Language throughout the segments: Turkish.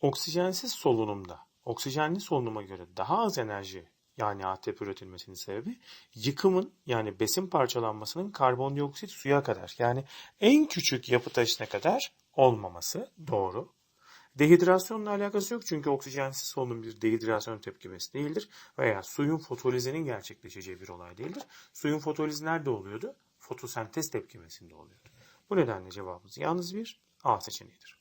Oksijensiz solunumda oksijenli solunuma göre daha az enerji yani ATP üretilmesinin sebebi yıkımın yani besin parçalanmasının karbondioksit suya kadar yani en küçük yapı taşına kadar olmaması doğru. Dehidrasyonla alakası yok çünkü oksijensiz solunum bir dehidrasyon tepkimesi değildir veya suyun fotolizinin gerçekleşeceği bir olay değildir. Suyun fotolizi nerede oluyordu? Fotosentez tepkimesinde oluyordu. Bu nedenle cevabımız yalnız bir A seçeneğidir.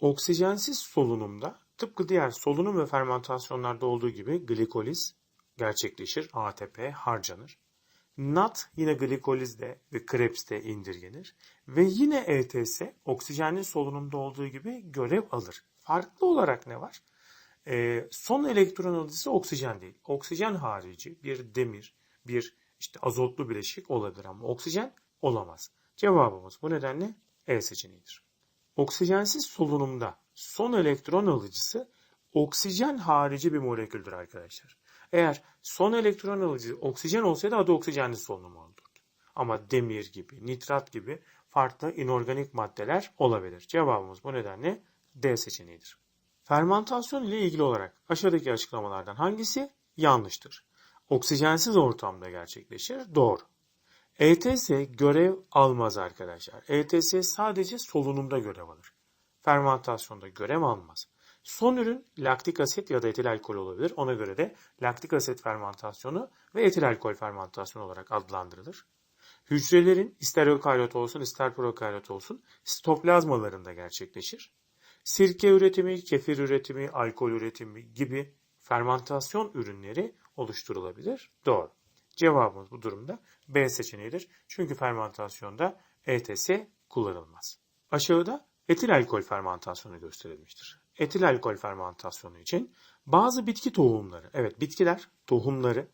Oksijensiz solunumda tıpkı diğer solunum ve fermentasyonlarda olduğu gibi glikoliz gerçekleşir, ATP harcanır. NAT yine glikolizde ve Krebs'te indirgenir ve yine ETS oksijenli solunumda olduğu gibi görev alır. Farklı olarak ne var? Ee, son elektron alıcısı oksijen değil. Oksijen harici bir demir, bir işte azotlu bileşik olabilir ama oksijen olamaz. Cevabımız bu nedenle E seçeneğidir. Oksijensiz solunumda son elektron alıcısı oksijen harici bir moleküldür arkadaşlar. Eğer son elektron alıcı oksijen olsaydı adı oksijenli solunum olurdu. Ama demir gibi, nitrat gibi farklı inorganik maddeler olabilir. Cevabımız bu nedenle D seçeneğidir. Fermentasyon ile ilgili olarak aşağıdaki açıklamalardan hangisi yanlıştır? Oksijensiz ortamda gerçekleşir. Doğru. ETS görev almaz arkadaşlar. ETS sadece solunumda görev alır. Fermentasyonda görev almaz. Son ürün laktik asit ya da etil alkol olabilir. Ona göre de laktik asit fermentasyonu ve etil alkol fermentasyonu olarak adlandırılır. Hücrelerin ister ökaryot olsun ister prokaryot olsun sitoplazmalarında gerçekleşir. Sirke üretimi, kefir üretimi, alkol üretimi gibi fermentasyon ürünleri oluşturulabilir. Doğru. Cevabımız bu durumda B seçeneğidir. Çünkü fermentasyonda ETS kullanılmaz. Aşağıda etil alkol fermentasyonu gösterilmiştir. Etil alkol fermentasyonu için bazı bitki tohumları, evet bitkiler tohumları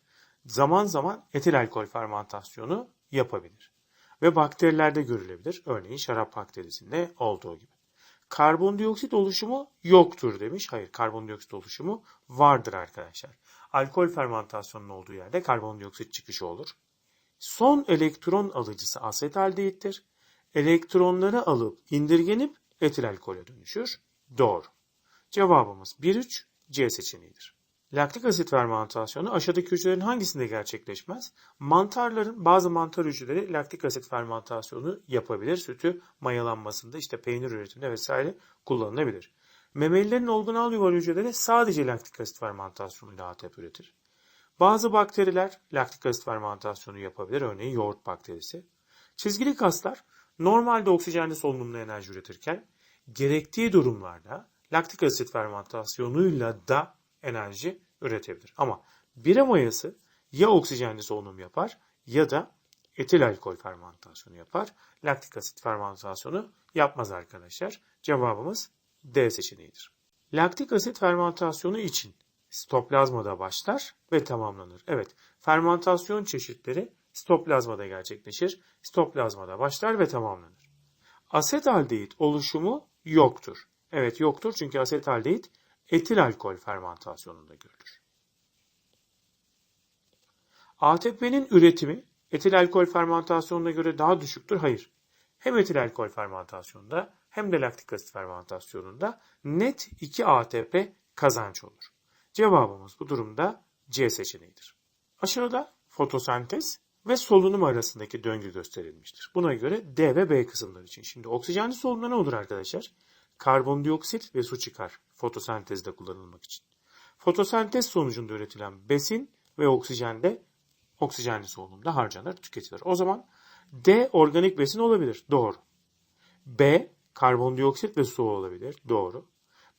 zaman zaman etil alkol fermentasyonu yapabilir. Ve bakterilerde görülebilir. Örneğin şarap bakterisinde olduğu gibi. Karbondioksit oluşumu yoktur demiş. Hayır karbondioksit oluşumu vardır arkadaşlar. Alkol fermentasyonunun olduğu yerde karbondioksit çıkışı olur. Son elektron alıcısı asetaldehittir. Elektronları alıp indirgenip etil alkole dönüşür. Doğru. Cevabımız 1-3 C seçeneğidir. Laktik asit fermentasyonu aşağıdaki hücrelerin hangisinde gerçekleşmez? Mantarların bazı mantar hücreleri laktik asit fermentasyonu yapabilir. Sütü mayalanmasında işte peynir üretiminde vesaire kullanılabilir. Memelilerin olgun al yuvar hücreleri sadece laktik asit fermentasyonuyla ATP üretir. Bazı bakteriler laktik asit fermentasyonu yapabilir. Örneğin yoğurt bakterisi. Çizgili kaslar normalde oksijenli solunumla enerji üretirken gerektiği durumlarda laktik asit fermentasyonuyla da enerji üretebilir. Ama bire mayası ya oksijenli solunum yapar ya da etil alkol fermentasyonu yapar. Laktik asit fermentasyonu yapmaz arkadaşlar. Cevabımız D seçeneğidir. Laktik asit fermentasyonu için sitoplazmada başlar ve tamamlanır. Evet, fermentasyon çeşitleri sitoplazmada gerçekleşir. Sitoplazmada başlar ve tamamlanır. Asetaldehit oluşumu yoktur. Evet yoktur çünkü asetaldehit etil alkol fermentasyonunda görülür. ATP'nin üretimi etil alkol fermentasyonuna göre daha düşüktür. Hayır. Hem etil alkol fermentasyonunda hem de laktik asit fermentasyonunda net 2 ATP kazanç olur. Cevabımız bu durumda C seçeneğidir. Aşağıda fotosentez ve solunum arasındaki döngü gösterilmiştir. Buna göre D ve B kısımları için. Şimdi oksijenli solunumda ne olur arkadaşlar? Karbondioksit ve su çıkar fotosentezde kullanılmak için. Fotosentez sonucunda üretilen besin ve oksijen de oksijenli solunumda harcanır, tüketilir. O zaman D organik besin olabilir. Doğru. B karbondioksit ve su olabilir. Doğru.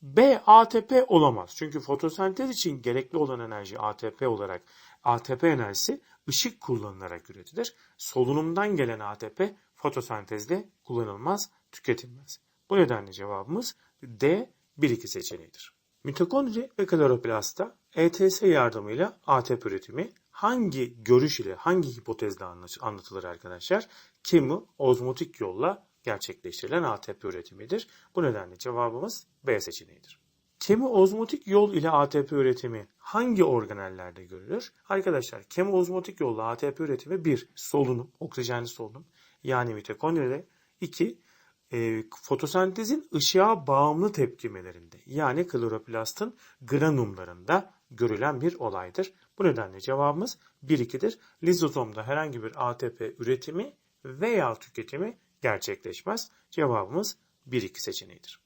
B ATP olamaz. Çünkü fotosentez için gerekli olan enerji ATP olarak ATP enerjisi ışık kullanılarak üretilir. Solunumdan gelen ATP fotosentezde kullanılmaz, tüketilmez. Bu nedenle cevabımız D 1-2 seçeneğidir. Mitokondri ve kloroplastta ETS yardımıyla ATP üretimi hangi görüş ile hangi hipotezle anlatılır arkadaşlar? Kemo ozmotik yolla gerçekleştirilen ATP üretimidir. Bu nedenle cevabımız B seçeneğidir. Kemo-ozmotik yol ile ATP üretimi hangi organellerde görülür? Arkadaşlar kemo-ozmotik yolla ATP üretimi 1. Solunum, oksijenli solunum yani mitokondride. 2. e, fotosentezin ışığa bağımlı tepkimelerinde yani kloroplastın granumlarında görülen bir olaydır. Bu nedenle cevabımız 1-2'dir. Lizozomda herhangi bir ATP üretimi veya tüketimi gerçekleşmez. Cevabımız 1-2 seçeneğidir.